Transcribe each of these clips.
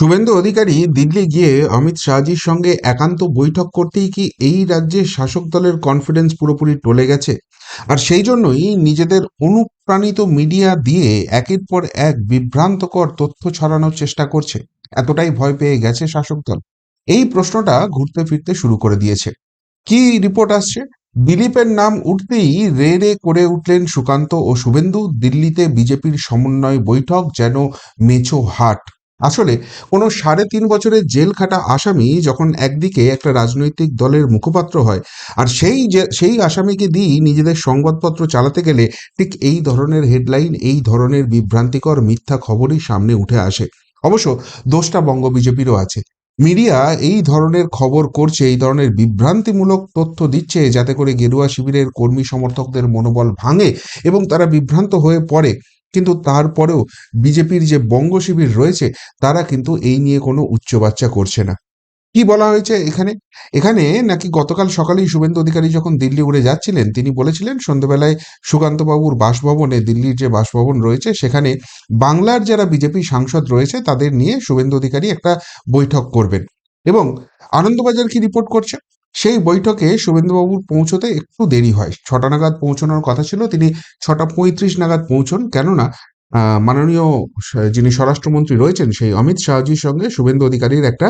শুভেন্দু অধিকারী দিল্লি গিয়ে অমিত শাহজির সঙ্গে একান্ত বৈঠক করতেই কি এই রাজ্যে শাসক দলের কনফিডেন্স পুরোপুরি টলে গেছে? আর সেই জন্যই নিজেদের অনুপ্রাণিত মিডিয়া দিয়ে একের পর এক বিভ্রান্তকর তথ্য ছড়ানোর চেষ্টা করছে। এতটাই ভয় পেয়ে গেছে শাসক দল। এই প্রশ্নটা ঘুরতে ফিরতে শুরু করে দিয়েছে। কি রিপোর্ট আসছে? দিলীপের নাম উঠতেই রে রে করে উঠলেন সুকান্ত ও শুভেন্দু। দিল্লিতে বিজেপির সমন্বয় বৈঠক যেন মেছো হাট। আসলে কোনো সাড়ে তিন বছরের জেল খাটা আসামি যখন একদিকে একটা রাজনৈতিক দলের মুখপাত্র হয়, আর সেই সেই আসামিকে দিয়েই নিজেদের সংবাদপত্র চালাতে গেলে ঠিক এই ধরনের হেডলাইন, এই ধরনের বিভ্রান্তিকর মিথ্যা খবরই সামনে উঠে আসে। অবশ্য দোষটা বঙ্গ বিজেপিরও আছে। মিডিয়া এই ধরনের খবর করছে, এই ধরনের বিভ্রান্তিমূলক তথ্য দিচ্ছে যাতে করে গেরুয়া শিবিরের কর্মী সমর্থকদের মনোবল ভাঙে এবং তারা বিভ্রান্ত হয়ে পড়ে। কিন্তু তারপরেও বিজেপির যে বঙ্গ শিবির রয়েছে, তারা কিন্তু এই নিয়ে কোনো উচ্চবাচ্চা করছে না। কি বলা হয়েছে এখানে? এখানে নাকি গতকাল সকালেই শুভেন্দু অধিকারী যখন দিল্লি উড়ে যাচ্ছিলেন, তিনি বলেছিলেন, সন্ধ্যেবেলায় সুকান্তবাবুর বাসভবনে দিল্লির যে বাসভবন রয়েছে, সেখানে বাংলার যারা বিজেপি সাংসদ রয়েছে, তাদের নিয়ে শুভেন্দু অধিকারী একটা বৈঠক করবেন। এবং আনন্দবাজার কি রিপোর্ট করছে? সেই বৈঠকে শুভেন্দুবাবুর পৌঁছতে একটু দেরি হয়। ছটা নাগাদ পৌঁছানোর কথা ছিল, তিনি ছটা পঁয়ত্রিশ নাগাদ পৌঁছন। কেননা মাননীয় যিনি স্বরাষ্ট্রমন্ত্রী রয়েছেন, সেই অমিত শাহজির সঙ্গে শুভেন্দু অধিকারীর একটা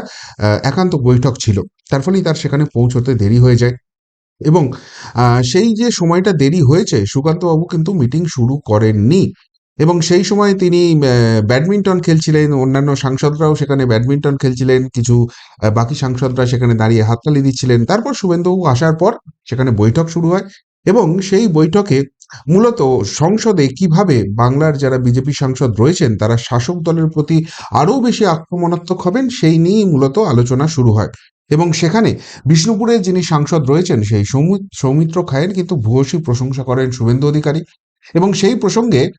একান্ত বৈঠক ছিল। তার ফলেই তার সেখানে পৌঁছতে দেরি হয়ে যায়। এবং সেই যে সময়টা দেরি হয়েছে, সুকান্তবাবু কিন্তু মিটিং শুরু করেননি। এবং সেই সময় তিনি ব্যাডমিন্টন খেলছিলেন। অন্যান্য সাংসদরাও সেখানে ব্যাডমিন্টন খেলছিলেন। কিছু বাকি সাংসদরা সেখানে দাঁড়িয়ে হাততালি দিচ্ছিলেন। তারপর শুভেন্দুবাবু আসার পর সেখানে বৈঠক শুরু হয় এবং সেই বৈঠকে মূলত সংসদে কীভাবে বাংলার যারা বিজেপি সাংসদ রয়েছেন, তারা শাসক দলের প্রতি আরও বেশি আক্রমণাত্মক হবেন, সেই নিয়েই মূলত আলোচনা শুরু হয়। এবং সেখানে বিষ্ণুপুরের যিনি সাংসদ রয়েছেন, সেই সৌমি- সৌমিত্র খায়ের কিন্তু ভূয়সী প্রশংসা করেন শুভেন্দু অধিকারী। এবং সেই প্রসঙ্গে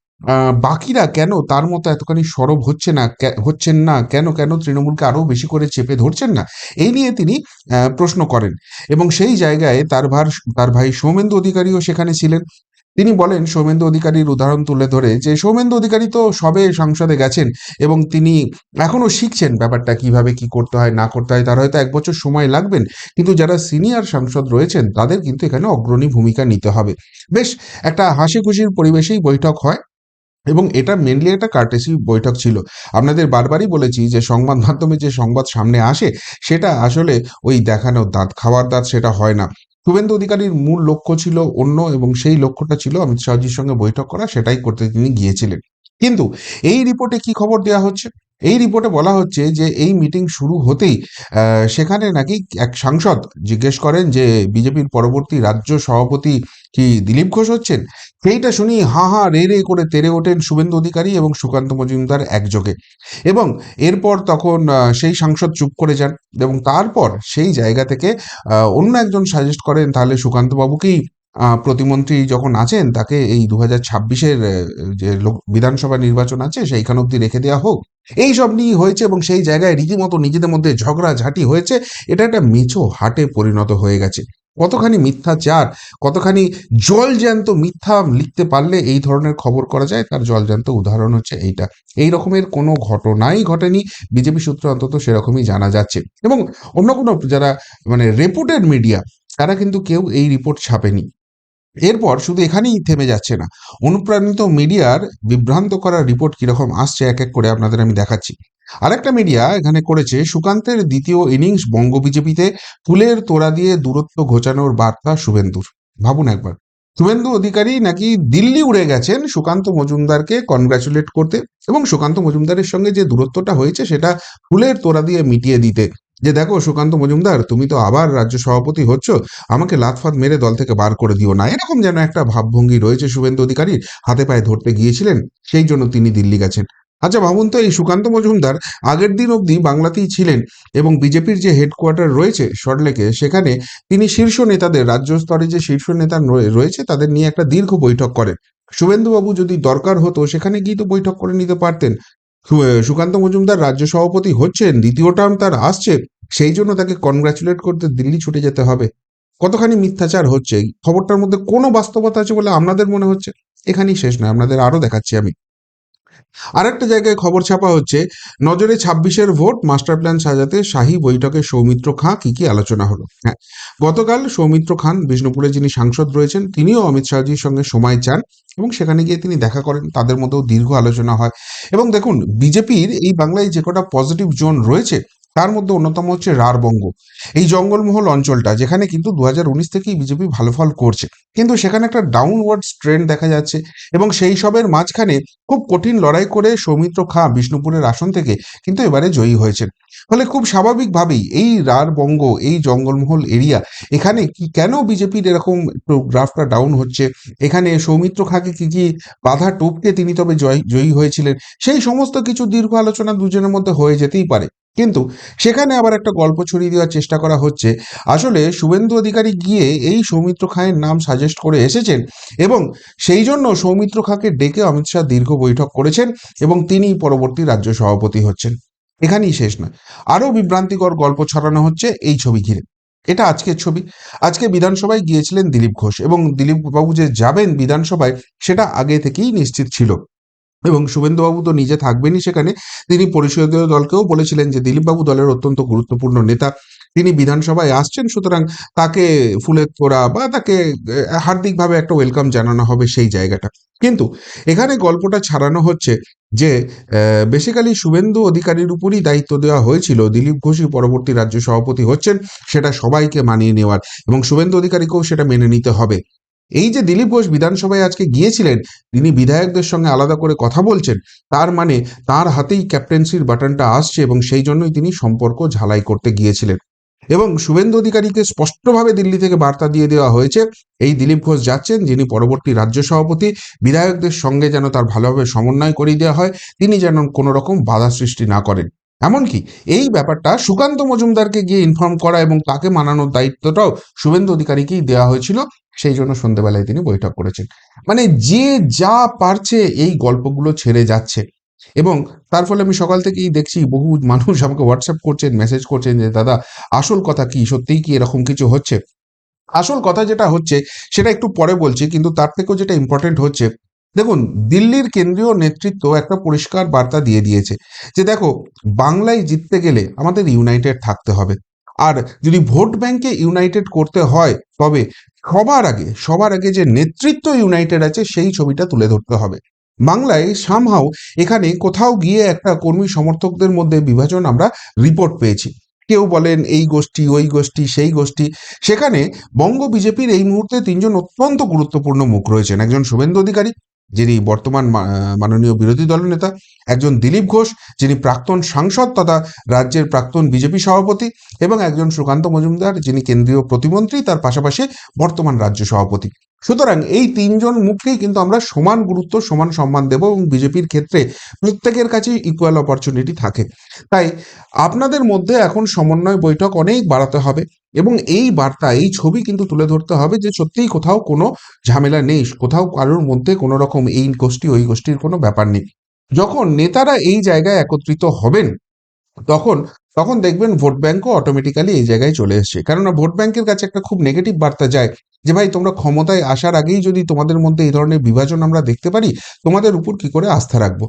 বাকিরা কেন তার মতো এতখানি সরব হচ্ছে না হচ্ছেন না? কেন কেন তৃণমূলকে আরও বেশি করে চেপে ধরছেন না? এই নিয়ে তিনি প্রশ্ন করেন। এবং সেই জায়গায় তার ভার, তার ভাই সৌমেন্দু অধিকারীও সেখানে ছিলেন। তিনি বলেন, সৌমেন্দু অধিকারীর উদাহরণ তুলে ধরে যে, সৌমেন্দু অধিকারী তো সবে সংসদে গেছেন এবং তিনি এখনও শিখছেন ব্যাপারটা, কীভাবে কি করতে হয়, না করতে হয়। তার হয়তো এক বছর সময় লাগবেন। কিন্তু যারা সিনিয়র সাংসদ রয়েছেন, তাদের কিন্তু এখানে অগ্রণী ভূমিকা নিতে হবে। বেশ, একটা হাসি খুশির পরিবেশেই বৈঠক হয়। এবং এটা মেনলি একটা কার্টেসি বৈঠক ছিল। আপনাদের বারবারই বলেছি যে সংবাদ মাধ্যমে যে সংবাদ সামনে আসে, সেটা আসলে ওই দেখানোর দাঁত, খাওয়ার দাঁত সেটা হয় না। শুভেন্দু অধিকারীর মূল লক্ষ্য ছিল অন্য এবং সেই লক্ষ্যটা ছিল অমিত শাহজির সঙ্গে বৈঠক করা, সেটাই করতে তিনি গিয়েছিলেন। কিন্তু এই রিপোর্টে কি খবর দেওয়া হচ্ছে? এই রিপোর্টে বলা হচ্ছে যে এই মিটিং শুরু হতেই সেখানে নাকি এক সাংসদ জিজ্ঞেস করেন যে বিজেপির পরবর্তী রাজ্য সভাপতি কি দিলীপ ঘোষ হচ্ছেন? সেইটা শুনি হা হা রে রে করে তেরে ওঠেন শুভেন্দু অধিকারী এবং সুকান্ত মজুমদার একযোগে। এবং এরপর তখন সেই সাংসদ চুপ করে যান এবং তারপর সেই জায়গা থেকে অন্য একজন সাজেস্ট করেন, তাহলে সুকান্ত বাবুকেই প্রতিমন্ত্রী যখন আছেন, তাকে এই দু হাজার ছাব্বিশের যে লোক- বিধানসভা নির্বাচন আছে, সেইখান অব্দি রেখে দেওয়া হোক। এই সব নিয়ে হয়েছে এবং সেই জায়গায় রীতিমতো নিজেদের মধ্যে ঝগড়া ঝাঁটি হয়েছে। এটা একটা মেছো হাটে পরিণত হয়ে গেছে। কতখানি মিথ্যাচার কতখানি জলজ্যান্ত মিথ্যা লিখতে পারলে এই ধরনের খবর করা যায়, তার জলজ্যান্ত উদাহরণ হচ্ছে এইটা। এই রকমের কোনো ঘটনাই ঘটেনি, বিজেপি সূত্রে অন্তত সেরকমই জানা যাচ্ছে। এবং অন্য কোনো যারা মানে রেপুটেড মিডিয়া তারা কিন্তু কেউ এই রিপোর্ট ছাপেনি। এরপর শুধু এখানেই থেমে যাচ্ছে না। অনুপ্রাণিত মিডিয়ার বিভ্রান্ত করা রিপোর্ট কীরকম আসছে, এক এক করে আপনাদের আমি দেখাচ্ছি। আরেকটা মিডিয়া এখানে করেছে, সুকান্তের দ্বিতীয় ইনিংস বঙ্গ বিজেপিতে ফুলের তোড়া দিয়ে দূরত্ব ঘোচানোর বার্তা শুভেন্দুর। ভাবুন একবার। শুভেন্দু অধিকারী নাকি দিল্লি উড়ে গেছেন সুকান্ত মজুমদারকে কনগ্রাচুলেট করতে এবং সুকান্ত মজুমদারের সঙ্গে যে দূরত্বটা হয়েছে সেটা ফুলের তোড়া দিয়ে মিটিয়ে দিতে। যে দেখো সুকান্ত মজুমদার, তুমি তো আবার রাজ্য সভাপতি হচ্ছ, আমাকে লাতফাত মেরে দল থেকে বার করে দিও না। এরকম যেন একটা ভাবভঙ্গি রয়েছে শুভেন্দু অধিকারীর, হাতে পায়ে ধরতে গিয়েছিলেন, সেই জন্য তিনি দিল্লি গেছেন। আচ্ছা ভাবুন তো, এই সুকান্ত মজুমদার আগের দিন অবধি বাংলাতেই ছিলেন এবং বিজেপির যে হেডকোয়ার্টার রয়েছে সল্টলেকে সেখানে তিনি শীর্ষ নেতাদের, রাজ্য স্তরে যে শীর্ষ নেতা রয়েছে, তাদের নিয়ে একটা দীর্ঘ বৈঠক করেন। শুভেন্দুবাবু যদি দরকার হতো সেখানে গিয়ে তো বৈঠক করে নিতে পারতেন। সুকান্ত মজুমদার রাজ্য সভাপতি হচ্ছেন, দ্বিতীয় টার্ম তার আসছে, সেই জন্য তাকে কনগ্রাচুলেট করতে দিল্লি ছুটে যেতে হবে। কতখানি মিথ্যাচার হচ্ছে? খবরটার মধ্যে কোনো বাস্তবতা আছে বলে আপনাদের মনে হচ্ছে? এখানেই শেষ নয়, আপনাদের আরও দেখাচ্ছি আমি। আরেকটা জায়গায় খবর ছাপা হচ্ছে, নজরে ছাব্বিশের ভোট, মাস্টার প্ল্যান সাজাতে শাহী বৈঠকে সৌমিত্র খাঁ, কি কি আলোচনা হলো? হ্যাঁ গতকাল সৌমিত্র খান বিষ্ণুপুরে যিনি সাংসদ রয়েছেন, তিনিও অমিত শাহজির সঙ্গে সময় চান এবং সেখানে গিয়ে তিনি দেখা করেন, তাদের মধ্যেও দীর্ঘ আলোচনা হয়। এবং দেখুন, বিজেপির এই বাংলায় যে কটা পজিটিভ জোন রয়েছে তার মধ্যে অন্যতম হচ্ছে রারবঙ্গ এই জঙ্গলমহল অঞ্চলটা, যেখানে কিন্তু দু হাজার উনিশ থেকেই বিজেপি ভালো ফল করছে। কিন্তু সেখানে একটা ডাউনওয়ার্ড ট্রেন্ড দেখা যাচ্ছে এবং সেই সবের মাঝখানে খুব কঠিন লড়াই করে সৌমিত্র খাঁ বিষ্ণুপুরের আসন থেকে কিন্তু এবারে জয়ী হয়েছেন। ফলে খুব স্বাভাবিকভাবেই এই রারবঙ্গ এই জঙ্গলমহল এরিয়া, এখানে কি কেন বিজেপির এরকম একটু গ্রাফটা ডাউন হচ্ছে? এখানে সৌমিত্র খাঁকে কি কি বাধা টপকে তিনি তবে জয়, জয়ী হয়েছিলেন? সেই সমস্ত কিছু দীর্ঘ আলোচনা দুজনের মধ্যে হয়ে যেতেই পারে। কিন্তু সেখানে আবার একটা গল্প ছড়িয়ে দেওয়ার চেষ্টা করা হচ্ছে। আসলে শুভেন্দু অধিকারী গিয়ে এই সৌমিত্র খাঁয়ের নাম সাজেস্ট করে এসেছেন এবং সেই জন্য সৌমিত্র খাঁকে ডেকে অমিত শাহ দীর্ঘ বৈঠক করেছেন এবং তিনি পরবর্তী রাজ্য সভাপতি হচ্ছেন। এখানেই শেষ নয়। আরও বিভ্রান্তিকর গল্প ছড়ানো হচ্ছে এই ছবি ঘিরে। এটা আজকের ছবি। আজকে বিধানসভায় গিয়েছিলেন দিলীপ ঘোষ এবং দিলীপ বাবু যে যাবেন বিধানসভায় সেটা আগে থেকেই নিশ্চিত ছিল। এবং শুভেন্দুবাবু তো নিজে থাকবেনই সেখানে। তিনি পরিষদীয় দলকেও বলেছিলেন যে দিলীপবাবু দলের অত্যন্ত গুরুত্বপূর্ণ নেতা। তিনি বিধানসভায় আসছেন, সুতরাং তাকে ফুলের তোড়া বা তাকে হার্দিকভাবে একটা ওয়েলকাম জানানো হবে সেই জায়গাটা। কিন্তু এখানে গল্পটা ছাড়ানো হচ্ছে যে বেসিক্যালি শুভেন্দু অধিকারীর উপরই দায়িত্ব দেওয়া হয়েছিল। দিলীপ ঘোষই পরবর্তী রাজ্য সভাপতি হচ্ছেন, সেটা সবাইকে মানিয়ে নেওয়ার এবং শুভেন্দু অধিকারীকেও সেটা মেনে নিতে হবে। এই যে দিলীপ ঘোষ বিধানসভায় আজকে গিয়েছিলেন, তিনি বিধায়কদের সঙ্গে আলাদা করে কথা বলছেন, তার মানে তার হাতেই ক্যাপ্টেন্সির বাটনটা আসছে এবং সেই জন্যই তিনি সম্পর্ক ঝালাই করতে গিয়েছিলেন। এবং শুভেন্দু অধিকারীকে স্পষ্টভাবে দিল্লি থেকে বার্তা দিয়ে দেওয়া হয়েছে, এই দিলীপ ঘোষ যাচ্ছেন, যিনি পরবর্তী রাজ্য সভাপতি, বিধায়কদের সঙ্গে যেন তার ভালোভাবে সমন্বয় করিয়ে দেওয়া হয়, তিনি যেন কোনো রকম বাধা সৃষ্টি না করেন। এমনকি এই ব্যাপারটা সুকান্ত মজুমদারকে গিয়ে ইনফর্ম করা এবং তাকে মানানোর দায়িত্বটাও শুভেন্দু অধিকারীকেই দেওয়া হয়েছিল সেই জন্য সন্ধ্যেবেলায় তিনি বৈঠক করেছেন মানে যে যা পারছে এই গল্পগুলো ছেড়ে যাচ্ছে। এবং তার ফলে আমি সকাল থেকেই দেখছি বহু মানুষ আমাকে হোয়াটসঅ্যাপ করছেন মেসেজ করছেন যে, দাদা, আসল কথা কি? সত্যিই কি এরকম কিছু হচ্ছে? আসল কথা যেটা হচ্ছে, সেটা একটু পরে বলছি, কিন্তু তার থেকেও যেটা ইম্পর্টেন্ট হচ্ছে, দেখুন, দিল্লির কেন্দ্রীয় নেতৃত্ব একটা পরিষ্কার বার্তা দিয়ে দিয়েছে যে, দেখো, বাংলায় জিততে গেলে আমাদের ইউনাইটেড থাকতে হবে। আর যদি ভোট ব্যাংকে ইউনাইটেড করতে হয়, তবে সবার আগে সবার আগে যে নেতৃত্ব ইউনাইটেড আছে, সেই ছবিটা তুলে ধরতে হবে। বাংলায় সামহাও এখানে কোথাও গিয়ে একটা কর্মী সমর্থকদের মধ্যে বিভাজন আমরা রিপোর্ট পেয়েছি। কেউ বলেন এই গোষ্ঠী, ওই গোষ্ঠী, সেই গোষ্ঠী। সেখানে বঙ্গ বিজেপির এই মুহূর্তে তিনজন অত্যন্ত গুরুত্বপূর্ণ মুখ রয়েছেন। একজন শুভেন্দু অধিকারী যিনি বর্তমান মাননীয় বিরোধী দলনেতা একজন দিলীপ ঘোষ, যিনি প্রাক্তন সাংসদ তথা রাজ্যের প্রাক্তন বিজেপি সভাপতি এবং একজন সুকান্ত মজুমদার, যিনি কেন্দ্রীয় প্রতিমন্ত্রী, তার পাশাপাশি বর্তমান রাজ্য সভাপতি। সুতরাং এই তিনজন মুখকেই কিন্তু আমরা সমান গুরুত্ব, সমান সম্মান দেব এবং বিজেপির ক্ষেত্রে প্রত্যেকের কাছেই ইকুয়াল অপরচুনিটি থাকে। তাই আপনাদের মধ্যে এখন সমন্বয় বৈঠক অনেক বাড়াতে হবে এবং এই বার্তা, এই ছবি কিন্তু তুলে ধরতে হবে যে সত্যিই কোথাও কোনো ঝামেলা নেই, কোথাও কারোর মধ্যে কোনো রকম এই গোষ্ঠী, ওই গোষ্ঠীর কোনো ব্যাপার নেই। যখন নেতারা এই জায়গায় একত্রিত হবেন, তখন তখন দেখবেন ভোট ব্যাংকও অটোমেটিক্যালি এই জায়গায় চলে এসছে। কেননা ভোট ব্যাংকের কাছে একটা খুব নেগেটিভ বার্তা যায় যে, ভাই, তোমরা ক্ষমতায় আসার আগেই যদি তোমাদের মধ্যে এই ধরনের বিভাজন আমরা দেখতে পারি, তোমাদের উপর কি করে আস্থা রাখব?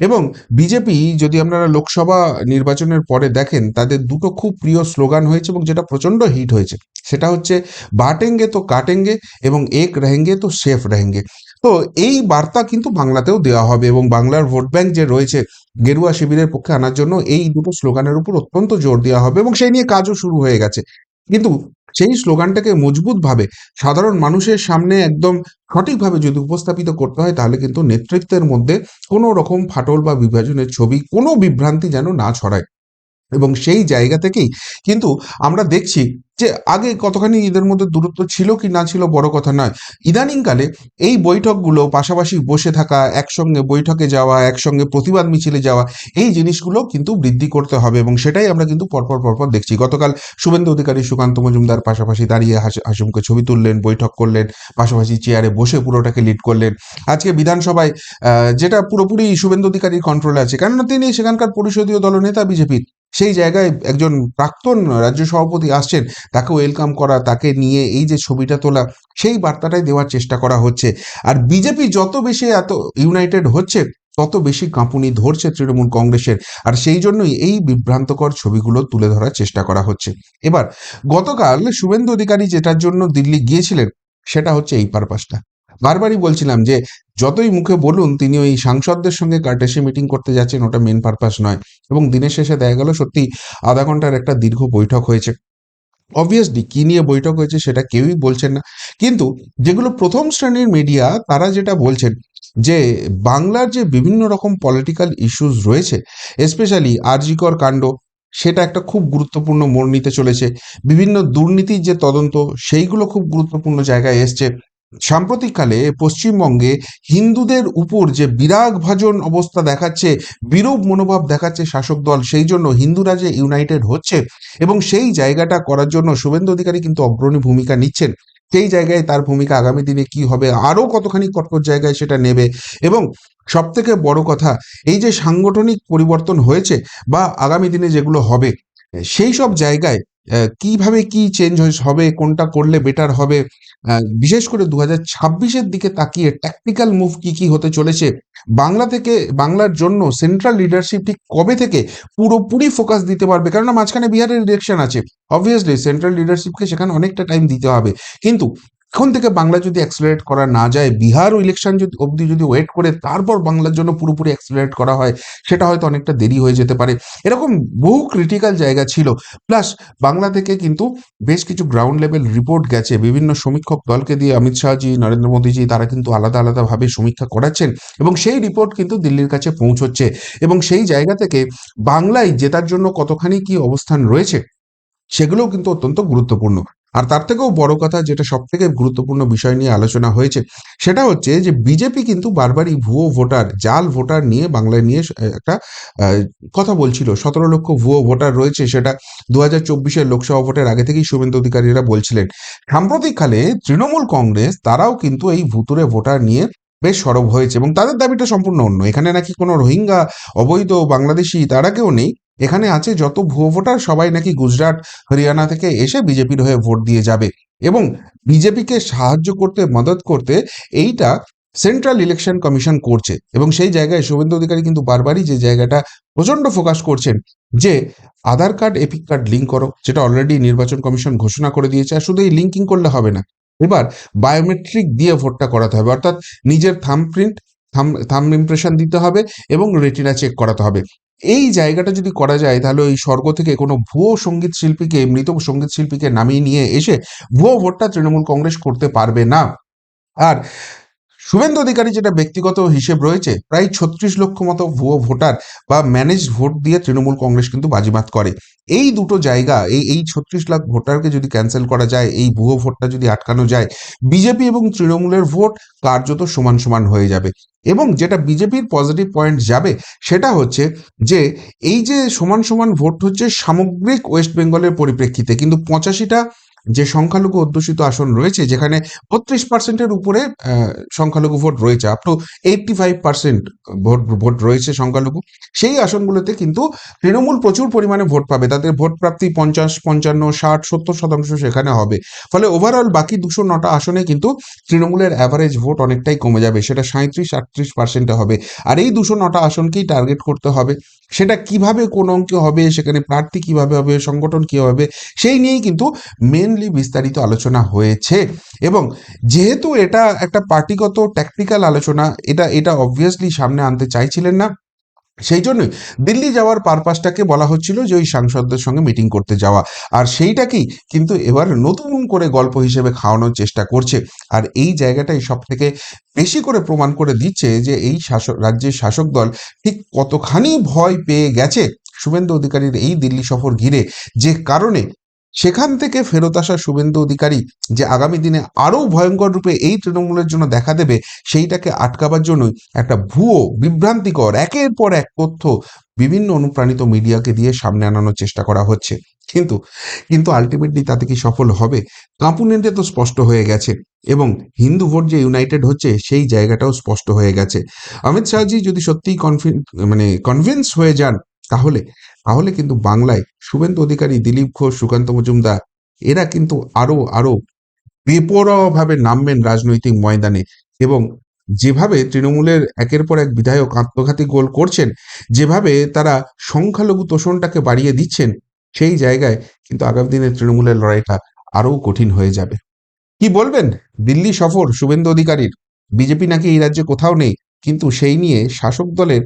এবং বিজেপি যদি আপনারা লোকসভা নির্বাচনের পরে দেখেন, তাদের দুটো খুব প্রিয় স্লোগান হয়েছে এবং যেটা প্রচণ্ড হিট হয়েছে। সেটা হচ্ছে, বাটেঙ্গে তো কাটেঙ্গে এবং এক রেহেঙ্গে তো সেফ রেহেঙ্গে। তো এই বার্তা কিন্তু বাংলাতেও দেওয়া হবে এবং বাংলার ভোট ব্যাংক যে রয়েছে গেরুয়া শিবিরের পক্ষে আনার জন্য এই দুটো স্লোগানের উপর অত্যন্ত জোর দেওয়া হবে এবং সেই নিয়ে কাজও শুরু হয়ে গেছে। কিন্তু সেই স্লোগানটাকে মজবুতভাবে সাধারণ মানুষের সামনে একদম সঠিকভাবে যদি উপস্থাপিত করতে হয়, তাহলে কিন্তু নেতৃত্বের মধ্যে কোনো রকম ফাটল বা বিভাজনের ছবি, কোনো বিভ্রান্তি যেন না ছড়ায়। এবং সেই জায়গা থেকেই কিন্তু আমরা দেখছি যে আগে কতখানি এদের মধ্যে দূরত্ব ছিল কি না ছিল বড় কথা নয়। ইদানিংকালে এই বৈঠকগুলো পাশাপাশি বসে থাকা, একসঙ্গে বৈঠকে যাওয়া, একসঙ্গে প্রতিবাদ মিছিলে যাওয়া, এই জিনিসগুলো কিন্তু বৃদ্ধি করতে হবে এবং সেটাই আমরা কিন্তু পরপর পরপর দেখছি। গতকাল শুভেন্দু অধিকারী সুকান্ত মজুমদার পাশাপাশি দাঁড়িয়ে হাস- হাসিমকে ছবি তুললেন, বৈঠক করলেন, পাশাপাশি চেয়ারে বসে পুরোটাকে লিড করলেন। আজকে বিধানসভায় যেটা পুরোপুরি শুভেন্দু অধিকারীর কন্ট্রোলে আছে, কেননা তিনি সেখানকার পরিষদীয় দলনেতা, বিজেপির। সেই জায়গায় একজন প্রাক্তন রাজ্য সভাপতি আসছেন তাকে ওয়েলকাম করা, তাকে নিয়ে এই যে ছবিটা তোলা, সেই বার্তাটাই দেওয়ার চেষ্টা করা হচ্ছে। আর বিজেপি যত বেশি এত ইউনাইটেড হচ্ছে, তত বেশি কাঁপুনি ধরছে তৃণমূল কংগ্রেসের। আর সেই জন্যই এই বিভ্রান্তকর ছবিগুলো তুলে ধরার চেষ্টা করা হচ্ছে। এবার, গতকাল শুভেন্দু অধিকারী যেটার জন্য দিল্লি গিয়েছিলেন, সেটা হচ্ছে এই পারপাসটা বারবারই বলছিলাম যে, যতই মুখে বলুন, তিনি ওই সাংসদদের সঙ্গে কার্টেসি মিটিং করতে যাচ্ছেন, ওটা মেন পারপাস নয়। এবং দিনের শেষে দেখা গেল সত্যি আধা ঘণ্টার একটা দীর্ঘ বৈঠক হয়েছে। অবভিয়াসলি কি নিয়ে বৈঠক হয়েছে সেটা কেউই বলছেন না। কিন্তু যেগুলো প্রথম শ্রেণির মিডিয়া তারা যেটা বলছেন যে, বাংলার যে বিভিন্ন রকম পলিটিক্যাল ইস্যুস রয়েছে স্পেশালি আরজিকর কাণ্ড, সেটা একটা খুব গুরুত্বপূর্ণ মোড় নিতে চলেছে। বিভিন্ন দুর্নীতির যে তদন্ত, সেইগুলো খুব গুরুত্বপূর্ণ জায়গায় এসছে। সাম্প্রতিককালে পশ্চিমবঙ্গে হিন্দুদের উপর যে বিরাগ ভাজন অবস্থা দেখাচ্ছে, বিরূপ মনোভাব দেখাচ্ছে শাসক দল, সেই জন্য হিন্দুরা যে ইউনাইটেড হচ্ছে এবং সেই জায়গাটা করার জন্য শুভেন্দু অধিকারী কিন্তু অগ্রণী ভূমিকা নিচ্ছেন। সেই জায়গায় তার ভূমিকা আগামী দিনে কি হবে, আরও কতখানি কঠোর জায়গায় সেটা নেবে এবং সব থেকে বড় কথা, এই যে সাংগঠনিক পরিবর্তন হয়েছে বা আগামী দিনে যেগুলো হবে, সেই সব জায়গায় কীভাবে কি চেঞ্জ হবে, কোনটা করলে বেটার হবে? বিশেষ করে দু হাজার ছাব্বিশের দিকে তাকিয়ে ট্যাকটিক্যাল মুভ কি কি হতে চলেছে? বাংলা থেকে, বাংলার জন্য সেন্ট্রাল লিডারশিপ ঠিক কবে থেকে পুরোপুরি ফোকাস দিতে পারবে? কেননা মাঝখানে বিহারের ইলেকশন আছে। অবভিয়াসলি সেন্ট্রাল লিডারশিপকে সেখানে অনেকটা টাইম দিতে হবে। কিন্তু এখন থেকে বাংলা যদি অ্যাক্সিলারেট করা না যায়, বিহার ইলেকশন যদি অবধি যদি ওয়েট করে, তারপর বাংলার জন্য পুরোপুরি অ্যাক্সিলারেট করা হয়, সেটা হয়তো অনেকটা দেরি হয়ে যেতে পারে। এরকম বহু ক্রিটিক্যাল জায়গা ছিল। প্লাস বাংলা থেকে কিন্তু বেশ কিছু গ্রাউন্ড লেভেল রিপোর্ট গেছে। বিভিন্ন সমীক্ষক দলকে দিয়ে অমিত শাহজি, নরেন্দ্র মোদীজি, তারা কিন্তু আলাদা আলাদাভাবে সমীক্ষা করাচ্ছেন এবং সেই রিপোর্ট কিন্তু দিল্লির কাছে পৌঁছচ্ছে। এবং সেই জায়গা থেকে বাংলায় জেতার জন্য কতখানি কি অবস্থান রয়েছে, সেগুলোও কিন্তু অত্যন্ত গুরুত্বপূর্ণ। আর তার থেকেও বড় কথা যেটা সব থেকে গুরুত্বপূর্ণ বিষয় নিয়ে আলোচনা হয়েছে, সেটা হচ্ছে যে বিজেপি কিন্তু বারবারই ভুয়ো ভোটার, জাল ভোটার নিয়ে বাংলায় নিয়ে একটা কথা বলছিল। সতেরো লক্ষ ভুয়ো ভোটার রয়েছে সেটা দু হাজার চব্বিশের লোকসভা ভোটের আগে থেকেই শুভেন্দু অধিকারীরা বলছিলেন। সাম্প্রতিককালে তৃণমূল কংগ্রেস তারাও কিন্তু এই ভুতুরে ভোটার নিয়ে বেশ সরব হয়েছে এবং তাদের দাবিটা সম্পূর্ণ অন্য। এখানে নাকি কোনো রোহিঙ্গা, অবৈধ, বাংলাদেশি তারা কেউ নেই। এখানে আছে, যত ভুয়ো ভোটার সবাই নাকি গুজরাট, হরিয়ানা থেকে এসে বিজেপির হয়ে ভোট দিয়ে যাবে এবং বিজেপিকে সাহায্য করতে, মদত করতে এইটা সেন্ট্রাল ইলেকশন কমিশন করছে এবং সেই জায়গায় শুভেন্দু অধিকারী কিন্তু বারবারই যে জায়গাটা প্রচণ্ড ফোকাস করছেন যে Aadhaar card, EPIC card link করো, যেটা অলরেডি নির্বাচন কমিশন ঘোষণা করে দিয়েছে আর শুধু এই লিঙ্কিং করলে হবে না। এবার বায়োমেট্রিক দিয়ে ভোটটা করাতে হবে, অর্থাৎ নিজের থাম প্রিন্ট থাম থাম ইমপ্রেশন দিতে হবে এবং রেটিনা চেক করাতে হবে। এই জায়গাটা যদি করা যায়, তাহলে ওই স্বর্গ থেকে কোনো ভুয়ো সংগীত শিল্পীকে, মৃত সংগীত শিল্পীকে নামিয়ে নিয়ে এসে ভুয়ো ভোটটা তৃণমূল কংগ্রেস করতে পারবে না। আর শুভেন্দু অধিকারী যেটা ব্যক্তিগত হিসেব রয়েছে, প্রায় ছত্রিশ লক্ষ মতো ভুয়ো ভোটার বা ম্যানেজ ভোট দিয়ে তৃণমূল কংগ্রেস কিন্তু বাজিমাত করে। এই দুটো জায়গা, এই এই ছত্রিশ লাখ ভোটারকে যদি ক্যান্সেল করা যায়, এই ভুয়ো ভোটটা যদি আটকানো যায়, বিজেপি এবং তৃণমূলের ভোট কার্যত সমান সমান হয়ে যাবে। এবং যেটা বিজেপির পজিটিভ পয়েন্ট যাবে, সেটা হচ্ছে যে, এই যে সমান সমান ভোট হচ্ছে সামগ্রিক ওয়েস্ট বেঙ্গলের পরিপ্রেক্ষিতে, কিন্তু পঁচাশিটা যে সংখ্যালঘু অধ্যুষিত আসন রয়েছে, যেখানে বত্রিশ পার্সেন্টের উপরে সংখ্যালঘু ভোট রয়েছে up to eighty five percent vote vote রয়েছে সংখ্যালঘু। সেই আসনগুলোতে কিন্তু তৃণমূল প্রচুর পরিমাণে ভোট পাবে। তাদের ভোট প্রাপ্তি পঞ্চাশ, পঞ্চান্ন, ষাট, সত্তর শতাংশ সেখানে হবে। ফলে ওভারঅল বাকি দুশো নটা আসনে কিন্তু তৃণমূলের অ্যাভারেজ ভোট অনেকটাই কমে যাবে। সেটা সাঁত্রিশ আটত্রিশ পার্সেন্টে হবে। আর এই দুশো নটা আসনকেই টার্গেট করতে হবে। সেটা কীভাবে কোন অঙ্কে হবে, সেখানে প্রার্থী কীভাবে হবে, সংগঠন কি হবে, সেই নিয়েই কিন্তু মেনলি বিস্তারিত আলোচনা হয়েছে। এবং যেহেতু এটা একটা পার্টিগত ট্যাকটিক্যাল আলোচনা, এটা এটা অবভিয়াসলি সামনে আনতে চাইছিলেন না সেই জন্যই দিল্লি যাওয়ার পারপাসটাকে বলা হচ্ছিল যে ওই সাংসদদের সঙ্গে মিটিং করতে যাওয়া। আর সেইটাকেই কিন্তু এবার নতুন করে গল্প হিসেবে খাওয়ানোর চেষ্টা করছে। আর এই জায়গাটাই সব থেকে বেশি করে প্রমাণ করে দিচ্ছে যে এই শাসক, রাজ্যের শাসক দল ঠিক কতখানি ভয় পেয়ে গেছে। শুভেন্দু অধিকারীর এই দিল্লি সফর ঘিরে যে কারণে সেখান থেকে ফেরত আসা শুভেন্দু অধিকারী যে আগামী দিনে আরও ভয়ঙ্কর রূপে এই তৃণমূলের জন্য দেখা দেবে, সেইটাকে আটকাবার জন্যই একটা ভুয়ো বিভ্রান্তিকর, একের পর এক তথ্য বিভিন্ন অনুপ্রাণিত মিডিয়াকে দিয়ে সামনে আনানোর চেষ্টা করা হচ্ছে। কিন্তু কিন্তু আলটিমেটলি তাতে কি সফল হবে? কাঁপুনেতে তো স্পষ্ট হয়ে গেছে এবং হিন্দু ভোট যে ইউনাইটেড হচ্ছে, সেই জায়গাটাও স্পষ্ট হয়ে গেছে। অমিত শাহজি যদি সত্যিই কনফিন মানে কনভিন্স হয়ে যান তাহলে তাহলে কিন্তু বাংলায় শুভেন্দু অধিকারী, দিলীপ ঘোষ, সুকান্ত মজুমদার, এরা কিন্তু আরও আরও বেপরোয়াভাবে নামবেন রাজনৈতিক ময়দানে এবং যেভাবে তৃণমূলের একের পর এক বিধায়ক আত্মঘাতী গোল করছেন, যেভাবে তারা সংখ্যালঘু তোষণটাকে বাড়িয়ে দিচ্ছেন, সেই জায়গায় কিন্তু আগামী দিনে তৃণমূলের লড়াইটা আরও কঠিন হয়ে যাবে। কি বলবেন? দিল্লি সফর শুভেন্দু অধিকারীর। বিজেপি নাকি এই রাজ্যে কোথাও নেই? কিন্তু সেই নিয়ে শাসক দলের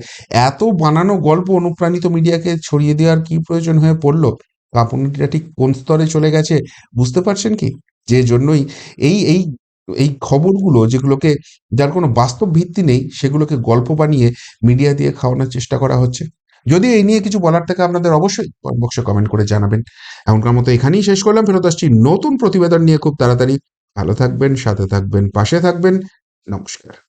এত বানানো গল্প অনুপ্রাণিত মিডিয়াকে ছড়িয়ে দেওয়ার কি প্রয়োজন হয়ে পড়ল? কাঁপুনিটা ঠিক কোন স্তরে চলে গেছে বুঝতে পারছেন কি? যে জন্যই এই এই এই খবরগুলো যেগুলোকে যার কোনো বাস্তব ভিত্তি নেই, সেগুলোকে গল্প বানিয়ে মিডিয়া দিয়ে খাওয়ানোর চেষ্টা করা হচ্ছে। যদি এই নিয়ে কিছু বলার থেকে আপনাদের অবশ্যই বক্সে কমেন্ট করে জানাবেন। এমনকার মতো এখানেই শেষ করলাম। ফেরত আসছি নতুন প্রতিবেদন নিয়ে খুব তাড়াতাড়ি। ভালো থাকবেন, সাথে থাকবেন, পাশে থাকবেন। নমস্কার।